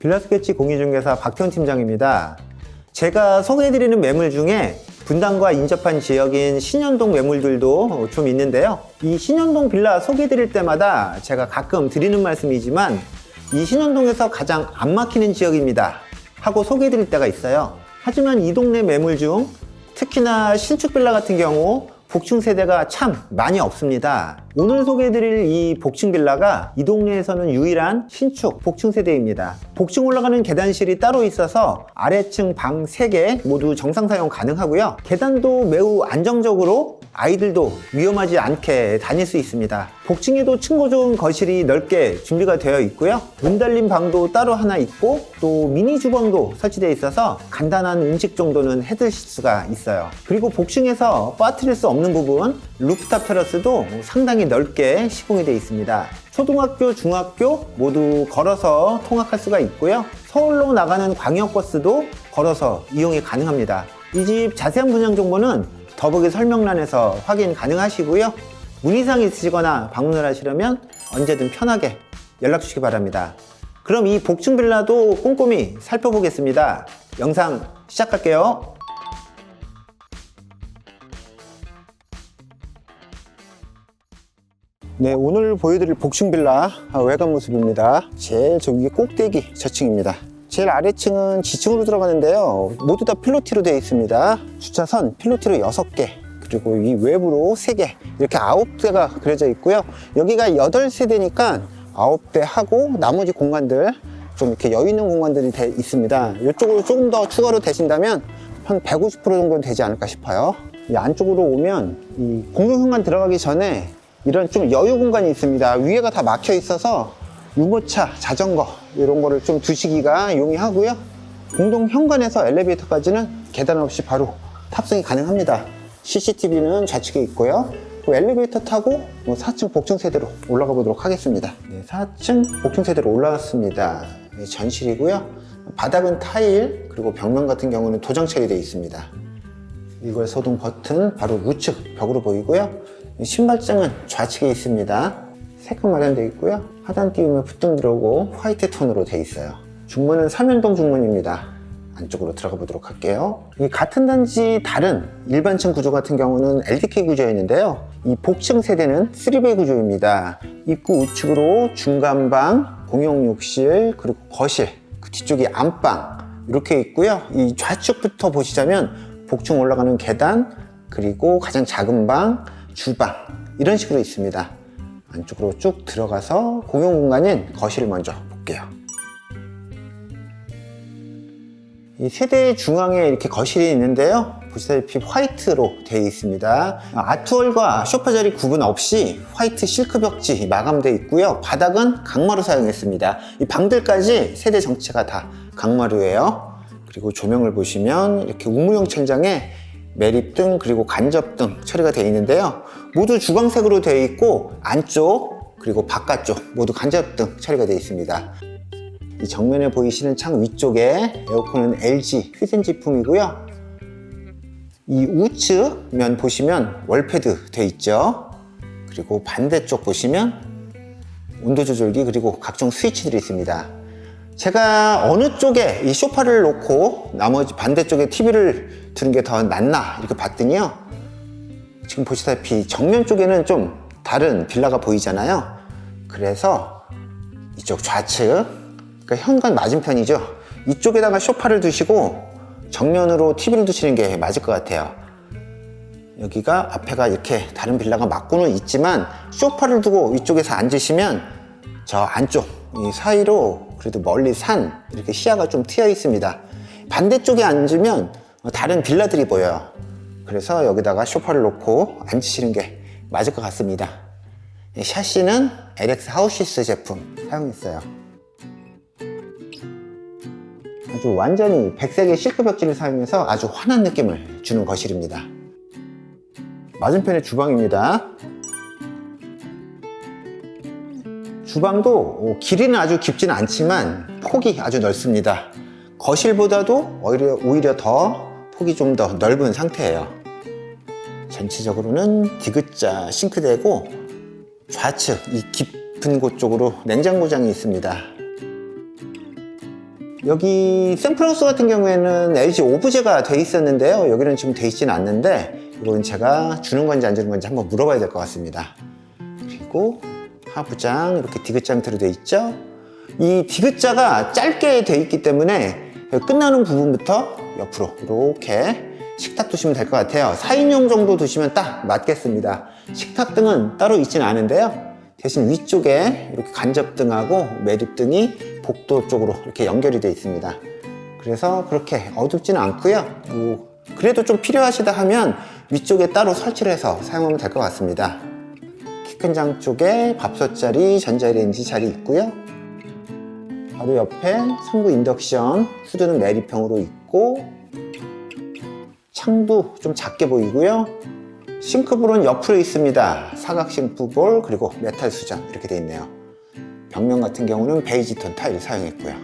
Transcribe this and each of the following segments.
빌라 스케치 공인중개사 박태훈 팀장입니다. 제가 소개해드리는 매물 중에 분당과 인접한 지역인 신현동 매물들도 좀 있는데요. 이 신현동 빌라 소개해드릴 때마다 제가 가끔 드리는 말씀이지만 이 신현동에서 가장 안 막히는 지역입니다. 하고 소개해드릴 때가 있어요. 하지만 이 동네 매물 중 특히나 신축 빌라 같은 경우 복층 세대가 참 많이 없습니다. 오늘 소개해드릴 이 복층 빌라가 이 동네에서는 유일한 신축 복층 세대입니다. 복층 올라가는 계단실이 따로 있어서 아래층 방 3개 모두 정상 사용 가능하고요. 계단도 매우 안정적으로 아이들도 위험하지 않게 다닐 수 있습니다. 복층에도 층고 좋은 거실이 넓게 준비가 되어 있고요. 문 달린 방도 따로 하나 있고 또 미니 주방도 설치되어 있어서 간단한 음식 정도는 해드실 수가 있어요. 그리고 복층에서 빠뜨릴 수 없는 부분 루프탑 테라스도 상당히 넓게 시공이 되어 있습니다. 초등학교, 중학교 모두 걸어서 통학할 수가 있고요. 서울로 나가는 광역버스도 걸어서 이용이 가능합니다. 이 집 자세한 분양 정보는 더보기 설명란에서 확인 가능하시고요. 문의사항 있으시거나 방문을 하시려면 언제든 편하게 연락 주시기 바랍니다. 그럼 이 복층 빌라도 꼼꼼히 살펴보겠습니다. 영상 시작할게요. 네, 오늘 보여드릴 복층 빌라 외관 모습입니다. 제일 저기 꼭대기 저층입니다. 제일 아래층은 지층으로 들어가는데요. 모두 다 필로티로 되어 있습니다. 주차선 필로티로 6개, 그리고 이 외부로 3개, 이렇게 9대가 그려져 있고요. 여기가 8세대니까 9대 하고 나머지 공간들 좀 이렇게 여유 있는 공간들이 돼 있습니다. 이쪽으로 조금 더 추가로 되신다면 한 150% 정도는 되지 않을까 싶어요. 이 안쪽으로 오면 이 공용 현관 들어가기 전에 이런 좀 여유 공간이 있습니다. 위에가 다 막혀 있어서 유모차, 자전거 이런 거를 좀 두시기가 용이하고요. 공동 현관에서 엘리베이터까지는 계단 없이 바로 탑승이 가능합니다. CCTV는 좌측에 있고요. 그 엘리베이터 타고 4층 복층 세대로 올라가 보도록 하겠습니다. 네, 4층 복층 세대로 올라왔습니다. 네, 전실이고요. 바닥은 타일 그리고 벽면 같은 경우는 도장 처리되어 있습니다. 이걸 소등 버튼 바로 우측 벽으로 보이고요. 신발장은 좌측에 있습니다. 색감 마련되어 있고요. 하단 띄우면 부등 들어오고 화이트 톤으로 되어 있어요. 중문은 3연동 중문입니다. 안쪽으로 들어가 보도록 할게요. 이 같은 단지 다른 일반층 구조 같은 경우는 LDK 구조였는데요. 이 복층 세대는 3베이 구조입니다. 입구 우측으로 중간방, 공용 욕실, 그리고 거실, 그 뒤쪽이 안방 이렇게 있고요. 이 좌측부터 보시자면 복층 올라가는 계단, 그리고 가장 작은 방, 주방 이런 식으로 있습니다. 안쪽으로 쭉 들어가서 공용 공간인 거실을 먼저 볼게요. 이 세대 중앙에 이렇게 거실이 있는데요. 보시다시피 화이트로 되어 있습니다. 아트월과 소파 자리 구분 없이 화이트 실크 벽지 마감되어 있고요. 바닥은 강마루 사용했습니다. 이 방들까지 세대 정체가 다 강마루예요. 그리고 조명을 보시면 이렇게 우무형 천장에 매립 등 그리고 간접 등 처리가 되어 있는데요. 모두 주광색으로 되어 있고 안쪽 그리고 바깥쪽 모두 간접 등 처리가 되어 있습니다. 이 정면에 보이시는 창 위쪽에 에어컨은 LG 휘센 제품이고요. 이 우측 면 보시면 월패드 되어 있죠. 그리고 반대쪽 보시면 온도 조절기 그리고 각종 스위치들이 있습니다. 제가 어느 쪽에 이 소파를 놓고 나머지 반대쪽에 TV를 두는 게 더 낫나 이렇게 봤더니요. 지금 보시다시피 정면 쪽에는 좀 다른 빌라가 보이잖아요. 그래서 이쪽 좌측, 그러니까 현관 맞은편이죠. 이쪽에다가 소파를 두시고 정면으로 TV를 두시는 게 맞을 것 같아요. 여기가 앞에가 이렇게 다른 빌라가 맞고는 있지만 소파를 두고 이쪽에서 앉으시면 저 안쪽 이 사이로 그래도 멀리 산 이렇게 시야가 좀 트여 있습니다. 반대쪽에 앉으면 다른 빌라들이 보여요. 그래서 여기다가 소파를 놓고 앉으시는 게 맞을 것 같습니다. 이 샤시는 LX 하우시스 제품 사용했어요. 아주 완전히 백색의 실크 벽지를 사용해서 아주 환한 느낌을 주는 거실입니다. 맞은편에 주방입니다. 주방도 길이는 아주 깊지는 않지만 폭이 아주 넓습니다. 거실보다도 오히려 더 폭이 좀 더 넓은 상태예요. 전체적으로는 디귿자 싱크대고 좌측 이 깊은 곳 쪽으로 냉장고장이 있습니다. 여기 샘플하우스 같은 경우에는 LG 오브제가 돼 있었는데요. 여기는 지금 돼 있지는 않는데 이거는 제가 주는 건지 안 주는 건지 한번 물어봐야 될 것 같습니다. 그리고 하부장 이렇게 디귿장태로 돼 있죠. 이 디귿자가 짧게 돼 있기 때문에 끝나는 부분부터 옆으로 이렇게 식탁 두시면 될 것 같아요. 4인용 정도 두시면 딱 맞겠습니다. 식탁 등은 따로 있지는 않은데요. 대신 위쪽에 이렇게 간접등하고 매립등이 복도 쪽으로 이렇게 연결이 되어 있습니다. 그래서 그렇게 어둡지는 않고요. 뭐 그래도 좀 필요하시다 하면 위쪽에 따로 설치를 해서 사용하면 될 것 같습니다. 키 큰 장 쪽에 밥솥 자리, 전자레인지 자리 있고요. 바로 옆에 성부 인덕션, 후드는 매립형으로 있고 창도 좀 작게 보이고요. 싱크볼은 옆으로 있습니다. 사각 싱크볼 그리고 메탈 수전 이렇게 되어 있네요. 벽면 같은 경우는 베이지 톤 타일 사용했고요.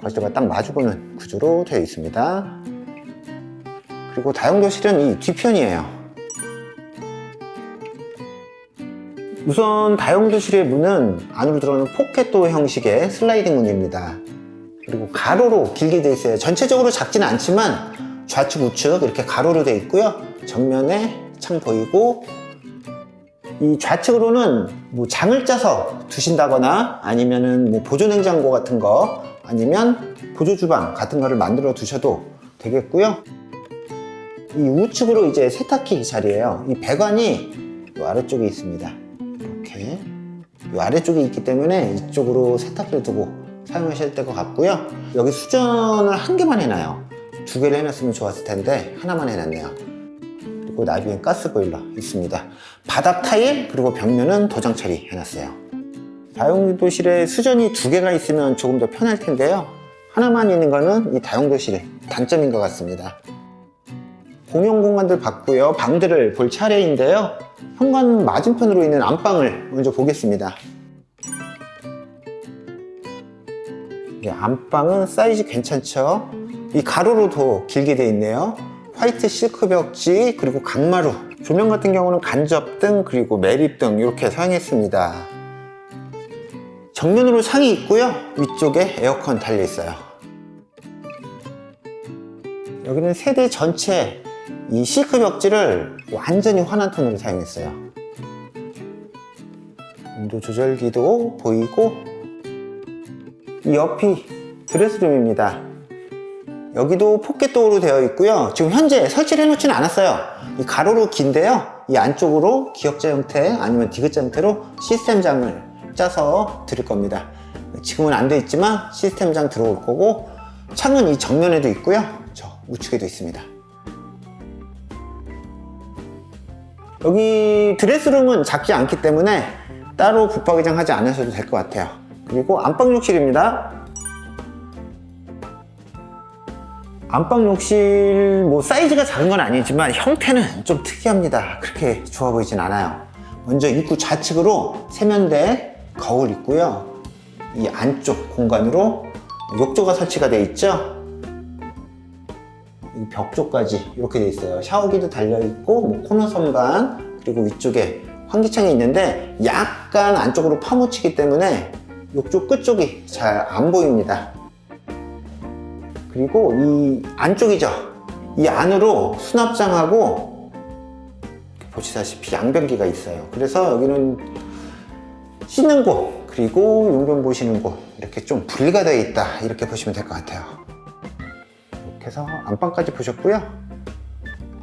거실과 딱 마주보는 구조로 되어 있습니다. 그리고 다용도실은 이 뒤편이에요. 우선 다용도실의 문은 안으로 들어오는 포켓도 형식의 슬라이딩 문입니다. 그리고 가로로 길게 되어 있어요. 전체적으로 작지는 않지만 좌측 우측 이렇게 가로로 되어 있고요. 정면에 창 보이고 이 좌측으로는 뭐 장을 짜서 두신다거나 아니면은 뭐 보조 냉장고 같은 거 아니면 보조 주방 같은 거를 만들어 두셔도 되겠고요. 이 우측으로 이제 세탁기 자리예요. 이 배관이 이 아래쪽에 있습니다. 이렇게 이 아래쪽에 있기 때문에 이쪽으로 세탁기를 두고 사용하셔야 될것 같고요. 여기 수전을 한 개만 해놔요. 두 개를 해놨으면 좋았을 텐데 하나만 해놨네요. 그리고 나비엔 가스 보일러 있습니다. 바닥 타일 그리고 벽면은 도장 처리 해놨어요. 다용도실에 수전이 두 개가 있으면 조금 더 편할 텐데요. 하나만 있는 거는 이 다용도실의 단점인 것 같습니다. 공용 공간들 봤고요. 방들을 볼 차례인데요. 현관 맞은편으로 있는 안방을 먼저 보겠습니다. 안방은 사이즈 괜찮죠? 이 가로로 더 길게 되어 있네요. 화이트 실크 벽지 그리고 강마루 조명 같은 경우는 간접등 그리고 매립등 이렇게 사용했습니다. 정면으로 창이 있고요. 위쪽에 에어컨 달려 있어요. 여기는 세대 전체 이 실크 벽지를 완전히 환한 톤으로 사용했어요. 온도 조절기도 보이고 이 옆이 드레스룸입니다. 여기도 포켓 도어로 되어 있고요. 지금 현재 설치를 해놓지는 않았어요. 이 가로로 긴데요. 이 안쪽으로 기역자 형태 아니면 디귿자 형태로 시스템장을 짜서 드릴 겁니다. 지금은 안 돼 있지만 시스템장 들어올 거고 창은 이 정면에도 있고요. 저 우측에도 있습니다. 여기 드레스룸은 작지 않기 때문에 따로 붙박이장 하지 않으셔도 될 것 같아요. 그리고 안방 욕실입니다. 안방 욕실 뭐 사이즈가 작은 건 아니지만 형태는 좀 특이합니다. 그렇게 좋아 보이진 않아요. 먼저 입구 좌측으로 세면대 거울 있고요. 이 안쪽 공간으로 욕조가 설치가 되어 있죠. 이벽 쪽까지 이렇게 돼 있어요. 샤워기도 달려 있고 뭐 코너 선반 그리고 위쪽에 환기창이 있는데 약간 안쪽으로 파묻히기 때문에 욕조 끝쪽이 잘 안 보입니다. 그리고 이 안쪽이죠. 이 안으로 수납장하고 보시다시피 양변기가 있어요. 그래서 여기는 씻는 곳 그리고 용변 보시는 곳 이렇게 좀 분리가 되어 있다 이렇게 보시면 될 것 같아요. 이렇게 해서 안방까지 보셨고요.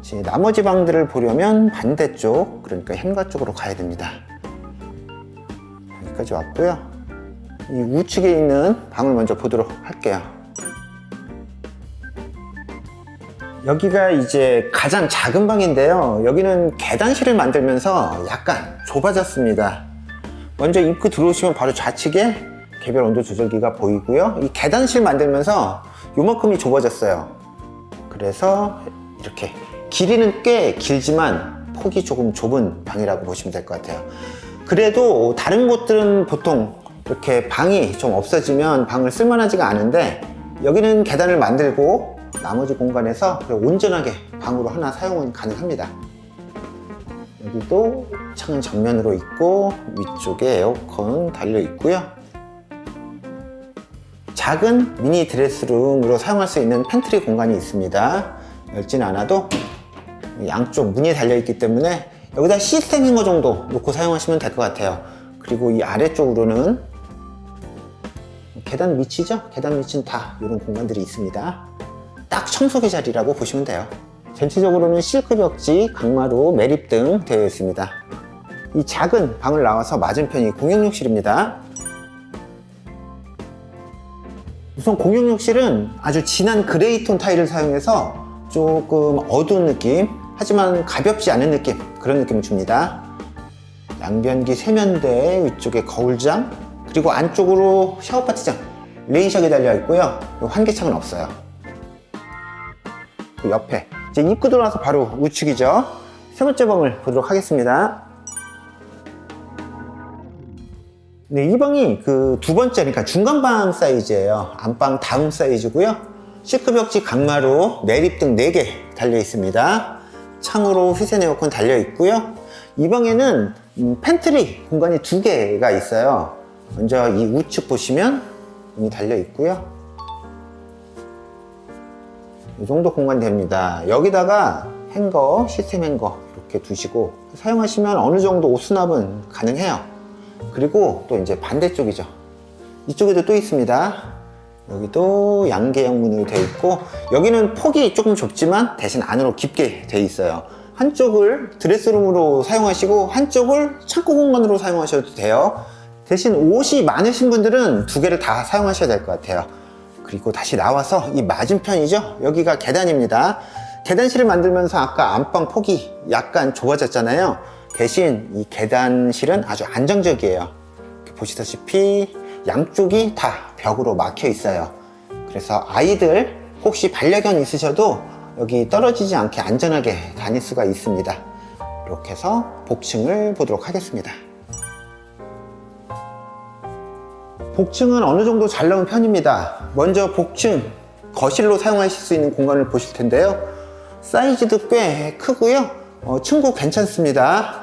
이제 나머지 방들을 보려면 반대쪽 그러니까 현가 쪽으로 가야 됩니다. 여기까지 왔고요. 이 우측에 있는 방을 먼저 보도록 할게요. 여기가 이제 가장 작은 방인데요. 여기는 계단실을 만들면서 약간 좁아졌습니다. 먼저 입구 들어오시면 바로 좌측에 개별 온도 조절기가 보이고요. 이 계단실 만들면서 요만큼이 좁아졌어요. 그래서 이렇게 길이는 꽤 길지만 폭이 조금 좁은 방이라고 보시면 될 것 같아요. 그래도 다른 곳들은 보통 이렇게 방이 좀 없어지면 방을 쓸만하지가 않은데 여기는 계단을 만들고 나머지 공간에서 온전하게 방으로 하나 사용은 가능합니다. 여기도 창은 정면으로 있고 위쪽에 에어컨 달려 있고요. 작은 미니 드레스룸으로 사용할 수 있는 팬트리 공간이 있습니다. 열지는 않아도 양쪽 문이 달려 있기 때문에 여기다 시스템 행거 정도 놓고 사용하시면 될 것 같아요. 그리고 이 아래쪽으로는 계단 밑이죠? 계단 밑은 다 이런 공간들이 있습니다. 딱 청소기 자리라고 보시면 돼요. 전체적으로는 실크 벽지, 강마루, 매립 등 되어 있습니다. 이 작은 방을 나와서 맞은편이 공용욕실입니다. 우선 공용욕실은 아주 진한 그레이톤 타일을 사용해서 조금 어두운 느낌, 하지만 가볍지 않은 느낌, 그런 느낌을 줍니다. 양변기 세면대, 위쪽에 거울장, 그리고 안쪽으로 샤워 파티장, 레인샥이 달려 있고요. 환기창은 없어요. 그 옆에 이제 입구 들어와서 바로 우측이죠. 세 번째 방을 보도록 하겠습니다. 네, 이 방이 그 두 번째, 그러니까 중간방 사이즈예요. 안방 다음 사이즈고요. 시크벽지 강마루, 매립 등 4개 달려 있습니다. 창으로 휘센 에어컨 달려 있고요. 이 방에는 음, 팬트리 공간이 두 개가 있어요. 먼저 이 우측 보시면 문이 달려 있고요. 이 정도 공간 됩니다. 여기다가 행거, 시스템 행거 이렇게 두시고 사용하시면 어느 정도 옷 수납은 가능해요. 그리고 또 이제 반대쪽이죠. 이쪽에도 또 있습니다. 여기도 양계형 문으로 되어 있고 여기는 폭이 조금 좁지만 대신 안으로 깊게 되어 있어요. 한쪽을 드레스룸으로 사용하시고 한쪽을 창고 공간으로 사용하셔도 돼요. 대신 옷이 많으신 분들은 두 개를 다 사용하셔야 될 것 같아요. 그리고 다시 나와서 이 맞은편이죠. 여기가 계단입니다. 계단실을 만들면서 아까 안방 폭이 약간 좁아졌잖아요. 대신 이 계단실은 아주 안정적이에요. 보시다시피 양쪽이 다 벽으로 막혀 있어요. 그래서 아이들 혹시 반려견 있으셔도 여기 떨어지지 않게 안전하게 다닐 수가 있습니다. 이렇게 해서 복층을 보도록 하겠습니다. 복층은 어느 정도 잘 나온 편입니다. 먼저 복층 거실로 사용하실 수 있는 공간을 보실 텐데요. 사이즈도 꽤 크고요. 어, 층고 괜찮습니다.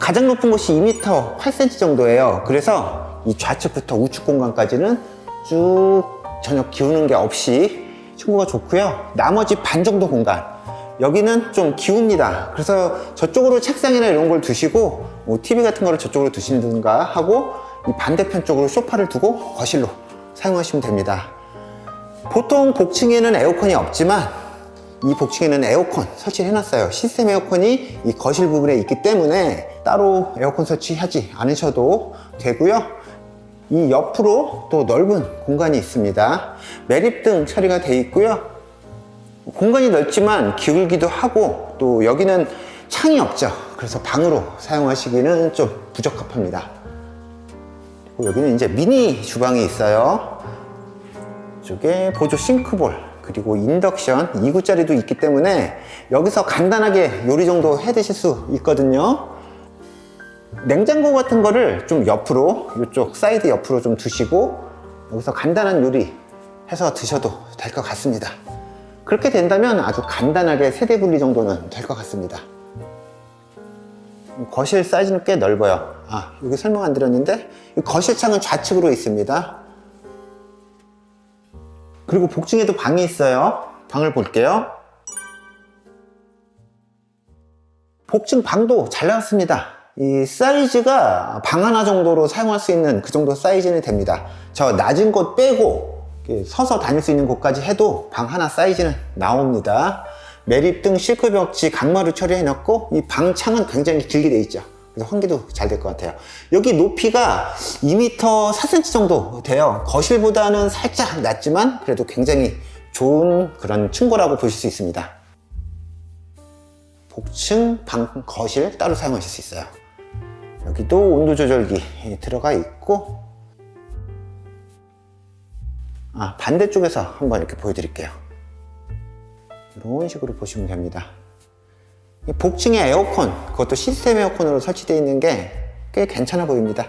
가장 높은 곳이 2m 8cm 정도예요. 그래서 이 좌측부터 우측 공간까지는 쭉 전혀 기우는 게 없이 층고가 좋고요. 나머지 반 정도 공간 여기는 좀 기웁니다. 그래서 저쪽으로 책상이나 이런 걸 두시고 뭐 TV 같은 거를 저쪽으로 두시든가 하고 이 반대편 쪽으로 소파를 두고 거실로 사용하시면 됩니다. 보통 복층에는 에어컨이 없지만 이 복층에는 에어컨 설치를 해놨어요. 시스템 에어컨이 이 거실 부분에 있기 때문에 따로 에어컨 설치하지 않으셔도 되고요. 이 옆으로 또 넓은 공간이 있습니다. 매립등 처리가 되어 있고요. 공간이 넓지만 기울기도 하고 또 여기는 창이 없죠. 그래서 방으로 사용하시기는 좀 부적합합니다. 여기는 이제 미니 주방이 있어요. 이쪽에 보조 싱크볼 그리고 인덕션 2구짜리도 있기 때문에 여기서 간단하게 요리 정도 해 드실 수 있거든요. 냉장고 같은 거를 좀 옆으로 이쪽 사이드 옆으로 좀 두시고 여기서 간단한 요리 해서 드셔도 될 것 같습니다. 그렇게 된다면 아주 간단하게 세대 분리 정도는 될 것 같습니다. 거실 사이즈는 꽤 넓어요. 아, 여기 설명 안 드렸는데 이 거실 창은 좌측으로 있습니다. 그리고 복층에도 방이 있어요. 방을 볼게요. 복층 방도 잘 나왔습니다. 이 사이즈가 방 하나 정도로 사용할 수 있는 그 정도 사이즈는 됩니다. 저 낮은 곳 빼고 서서 다닐 수 있는 곳까지 해도 방 하나 사이즈는 나옵니다. 매립 등 실크 벽지 강마루 처리해 놨고 이 방 창은 굉장히 길게 돼 있죠. 그래서 환기도 잘 될 것 같아요. 여기 높이가 2m 4cm 정도 돼요. 거실보다는 살짝 낮지만 그래도 굉장히 좋은 그런 층고라고 보실 수 있습니다. 복층, 방, 거실 따로 사용하실 수 있어요. 여기도 온도 조절기 들어가 있고 아, 반대쪽에서 한번 이렇게 보여드릴게요. 이런 식으로 보시면 됩니다. 이 복층에 에어컨, 그것도 시스템 에어컨으로 설치되어 있는 게 꽤 괜찮아 보입니다.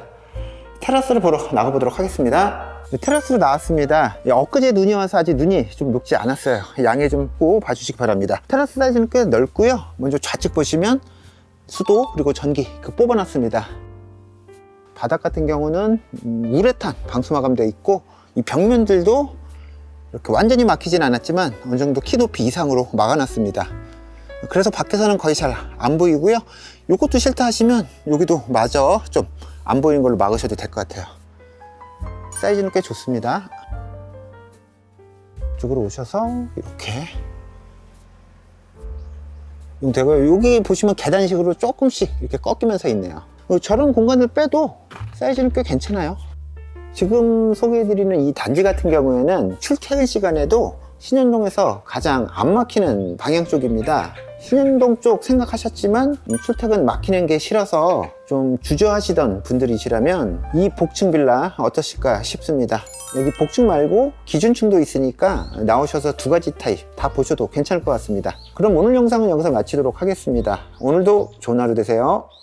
테라스를 보러 나가보도록 하겠습니다. 네, 테라스로 나왔습니다. 예, 엊그제 눈이 와서 아직 눈이 좀 녹지 않았어요. 양해 좀 꼭 봐주시기 바랍니다. 테라스 사이즈는 꽤 넓고요. 먼저 좌측 보시면 수도 그리고 전기 그 뽑아놨습니다. 바닥 같은 경우는 음, 우레탄 방수 마감되어 있고 이 벽면들도 이렇게 완전히 막히진 않았지만 어느 정도 키 높이 이상으로 막아놨습니다. 그래서 밖에서는 거의 잘 안 보이고요. 이것도 싫다 하시면 여기도 마저 좀 안 보이는 걸로 막으셔도 될 것 같아요. 사이즈는 꽤 좋습니다. 이쪽으로 오셔서 이렇게 이거 되고요. 여기 보시면 계단식으로 조금씩 이렇게 꺾이면서 있네요. 어, 저런 공간을 빼도 사이즈는 꽤 괜찮아요. 지금 소개해드리는 이 단지 같은 경우에는 출퇴근 시간에도 신현동에서 가장 안 막히는 방향 쪽입니다. 신현동 쪽 생각하셨지만 출퇴근 막히는 게 싫어서 좀 주저하시던 분들이시라면 이 복층 빌라 어떠실까 싶습니다. 여기 복층 말고 기준층도 있으니까 나오셔서 두 가지 타입 다 보셔도 괜찮을 것 같습니다. 그럼 오늘 영상은 여기서 마치도록 하겠습니다. 오늘도 좋은 하루 되세요.